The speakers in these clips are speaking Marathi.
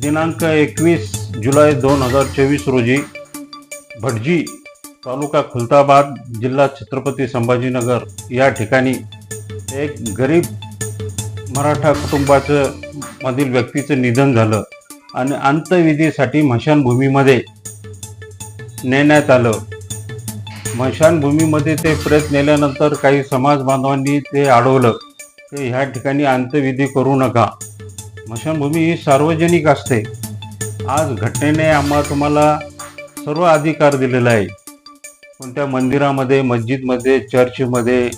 दिनांक एकवीस जुलै दोन हजार चोवीस रोजी भटजी तालुका खुलताबाद जिल्हा छत्रपती संभाजीनगर या ठिकाणी एक गरीब मराठा कुटुंबाचं मधील व्यक्तीचं निधन झालं आणि अंत्यविधीसाठी मशानभूमीमध्ये नेण्यात आलं. मशानभूमीमध्ये ते प्रेत नेल्यानंतर काही समाज बांधवांनी ते अडवलं. ते ह्या ठिकाणी अंत्यविधी करू नका. स्मशानभूमी ही सार्वजनिक असते. आज घटनेने आम्हा तुम्हाला सर्व अधिकार दिलेला आहे. कोणत्या मंदिरामध्ये मस्जिदमध्ये चर्चमध्ये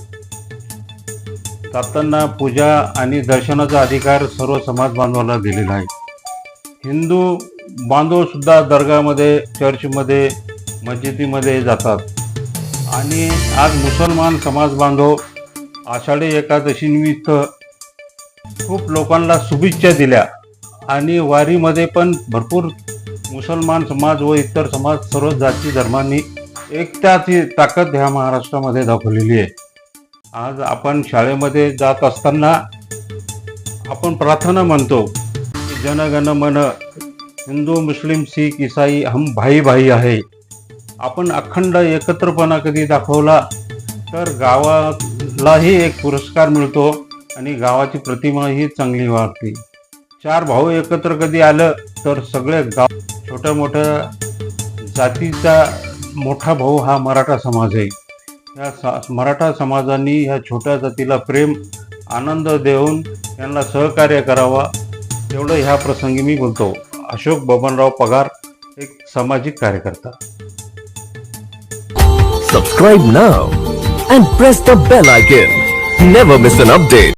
जाताना पूजा आणि दर्शनाचा अधिकार सर्व समाज बांधवाला दिलेला आहे. हिंदू बांधवसुद्धा दर्गामध्ये चर्चमध्ये मस्जिदीमध्ये जातात. आणि आज मुसलमान समाज बांधव आषाढी एकादशीनिमित्त खूप लोकांना शुभेच्छा दिल्या. आणि वारीमध्ये पण भरपूर मुसलमान समाज व इतर समाज सर्व जाती धर्मांनी एकताची ताकद ह्या महाराष्ट्रामध्ये दाखवलेली आहे. आज आपण शाळेमध्ये जात असताना आपण प्रार्थना म्हणतो की जनगण मन हिंदू मुस्लिम शीख इसाई हम भाई भाई आहे. आपण अखंड एकत्रपणा कधी दाखवला तर गावालाही एक पुरस्कार मिळतो. आणि गावाची प्रतिमा ही चांगली वाढते. चार भाऊ एकत्र कधी आलं तर सगळे गाव छोट्या मोठ्या जातीचा मोठा भाऊ हा मराठा समाज आहे. या सा मराठा समाजाने ह्या छोट्या जातीला प्रेम आनंद देऊन त्यांना सहकार्य करावा एवढं ह्या प्रसंगी मी बोलतो. अशोक बबनराव पगार एक सामाजिक कार्यकर्ता. Subscribe now and press the bell icon never miss an update